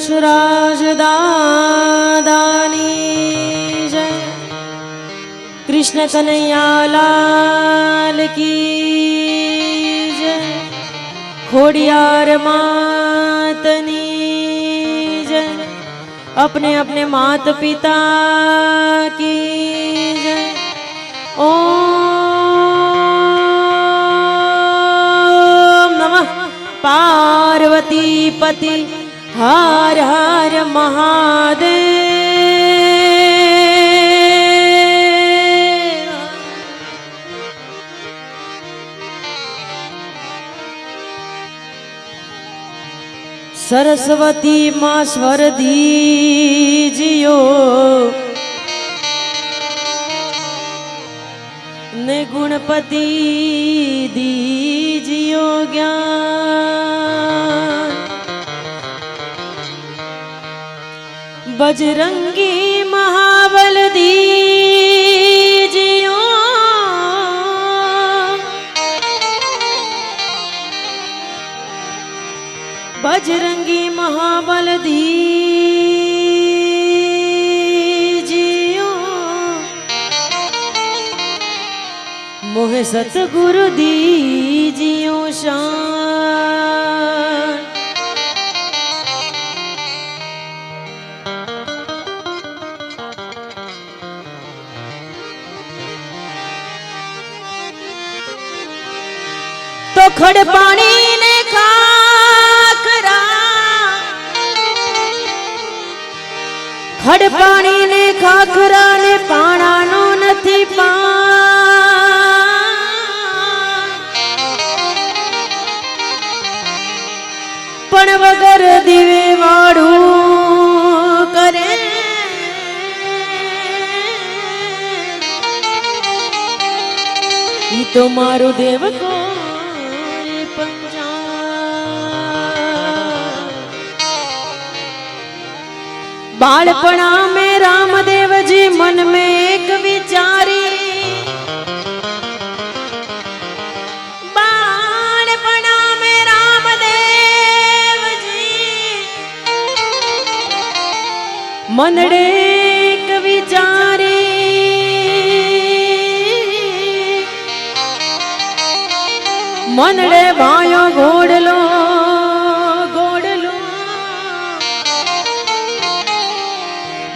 यशराज दादानी। जय। कृष्ण कन्हैया लाल की जय। खोड़ियार मातनी जय। अपने अपने मात पिता की जय। ओ नमः पार्वती पति હર હર મહાદેવ સરસ્વતી માં સ્વરધીજીઓ ને ગુણપતિ દીજીઓ જ્ઞાન બજરંગી મહાબલ દીજિયો બજરંગી મહાબલ દીજીઓ મોહ સતગુરુ દીજીઓ શાન ખડ પાણી ને ખાખરા. ખડ પાણી ને ખાખરા ને પાણાનો નથી પણ વગર દીવે વાળું કરે. તો મારું દેવ કોઈ બાળપણા મે રામદેવજી મન મે એક વિચારી. બાળપણા મે રામદેવજી મનડે એક વિચારી. મનડે ભાયો ઘોડલો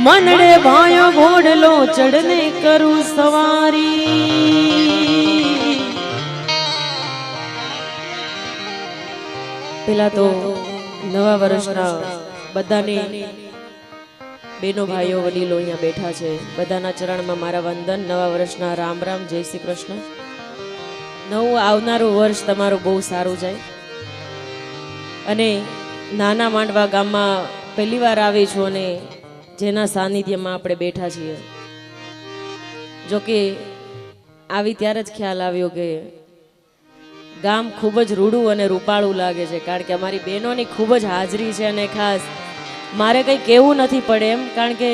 મનડે ભાયો ઘોડલો ચડને કરું સવારી. પેલા તો નવા વર્ષના બધાને બેનો ભાઈઓ વડીલો અહીંયા બેઠા છે. બધાના ચરણમાં મારા વંદન. નવા વર્ષના રામ રામ. જય શ્રી કૃષ્ણ. નવું આવનારું વર્ષ તમારું બહુ સારું જાય. અને નાના માંડવા ગામમાં પહેલી વાર આવી છું અને જેના સાનિધ્યમાં આપણે બેઠા છીએ. જો કે આવી ત્યારે જ ખ્યાલ આવ્યો કે ગામ ખૂબ જ રૂડું અને રૂપાળું લાગે છે, કારણ કે અમારી બહેનોની ખૂબ જ હાજરી છે અને ખાસ મારે કંઈ કહેવું નથી પડે એમ, કારણ કે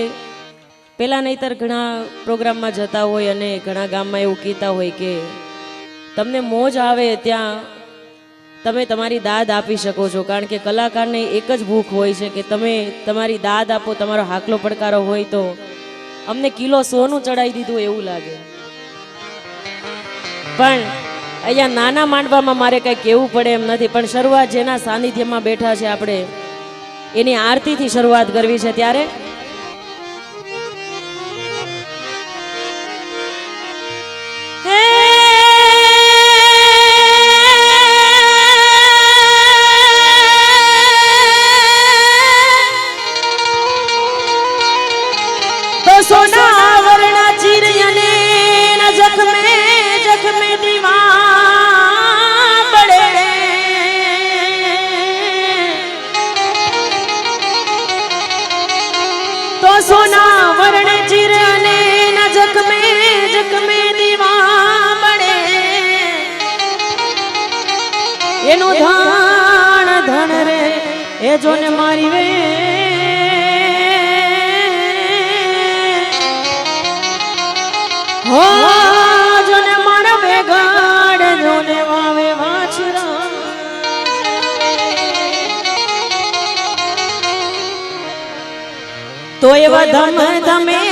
પહેલાં નહીતર ઘણા પ્રોગ્રામમાં જતા હોય અને ઘણા ગામમાં એવું કહેતા હોય કે તમને મોજ આવે ત્યાં તમે તમારી દાદ આપી શકો છો, કારણ કે કલાકારને એક જ ભૂખ હોય છે કે તમે તમારી દાદ આપો, તમારો હાકલો પડકારો હોય તો અમને કિલો સોનું ચડાવી દીધું એવું લાગે. પણ અહીંયા નાના માંડવામાં મારે કંઈ કહેવું પડે એમ નથી, પણ શરૂઆત જેના સાનિધ્યમાં બેઠા છે આપણે, એની આરતીથી શરૂઆત કરવી છે ત્યારે એ જોને મારી વે. હો જોને મારા બેગાડ જોને વાવે વાછરા. તો એ ધમ ધમે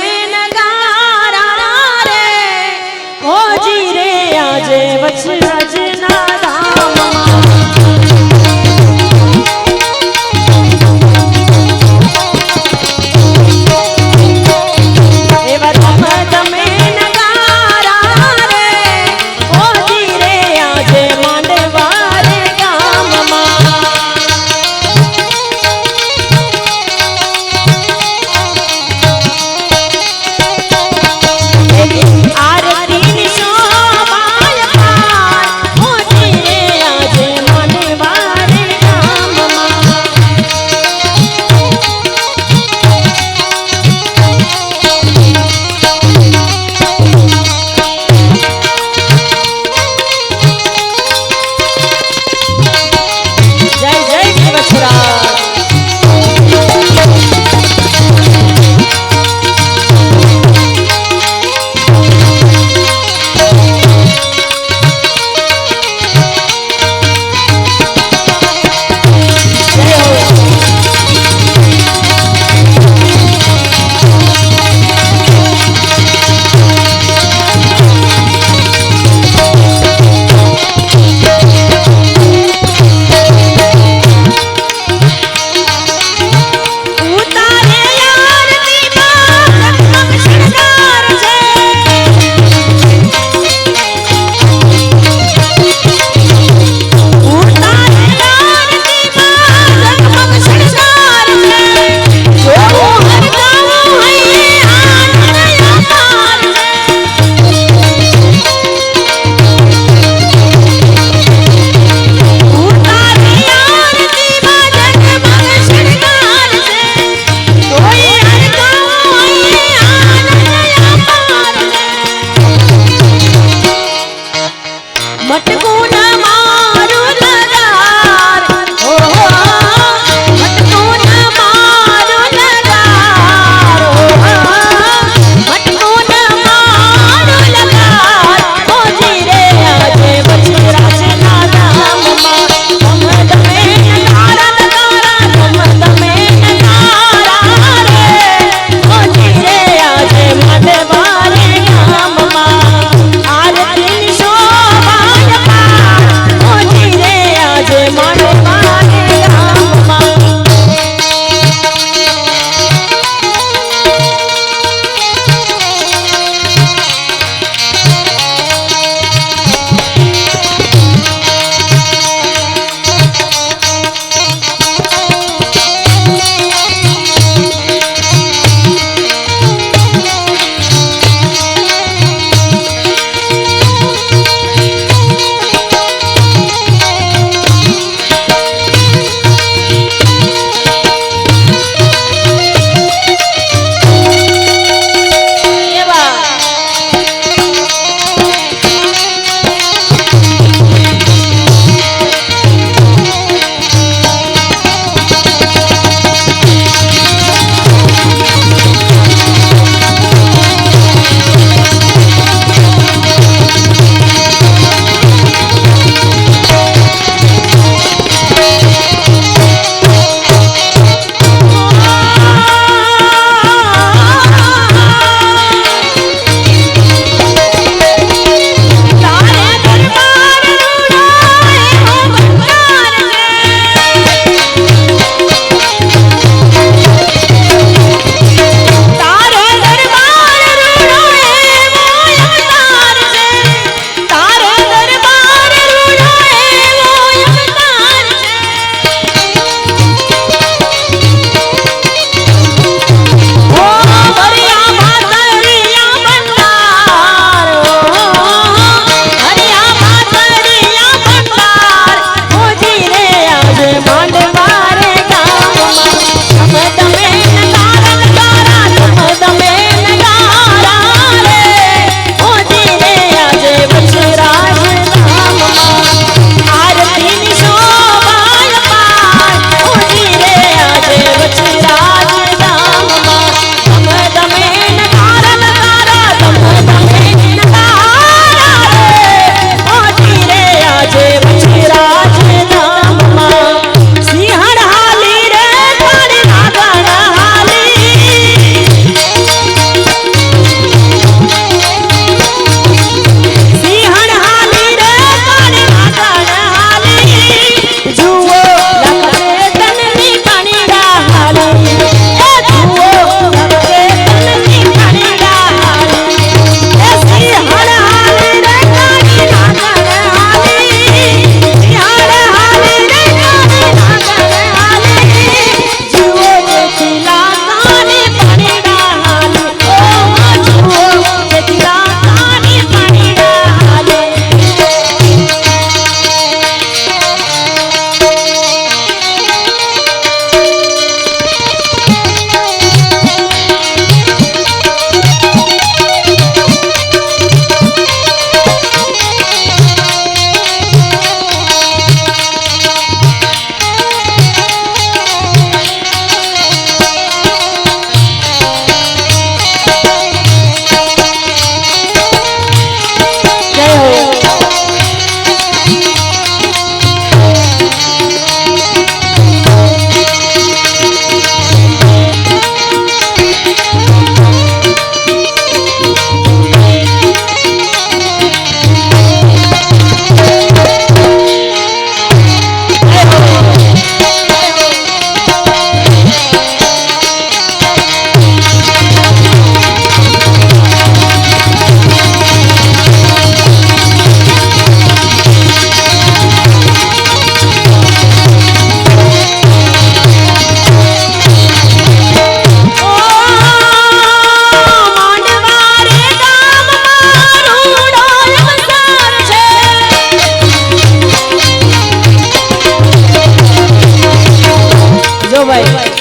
ભાઈ.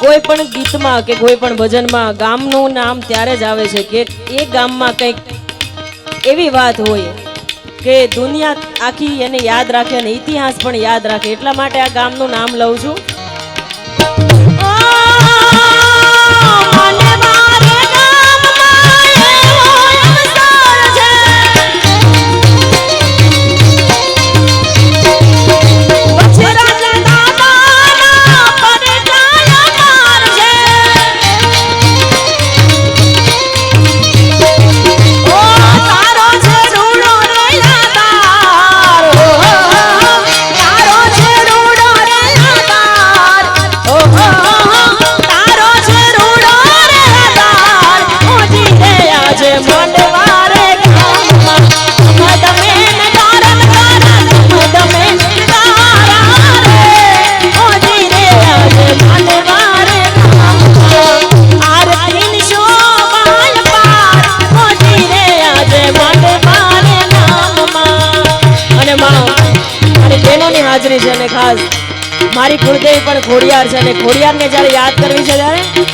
કોઈ પણ ગીતમાં કે કોઈ પણ ભજનમાં ગામનું નામ ત્યારે જ આવે છે કે એ ગામમાં કંઈક એવી વાત હોય કે દુનિયા આખી એને યાદ રાખે અને ઇતિહાસ પણ યાદ રાખે. એટલા માટે આ ગામનું નામ લઉં છું. હાજરી છે મારી કુળદેવી પણ ખોડિયાર છે અને ખોડિયારને જ્યારે યાદ કરવી છે ત્યારે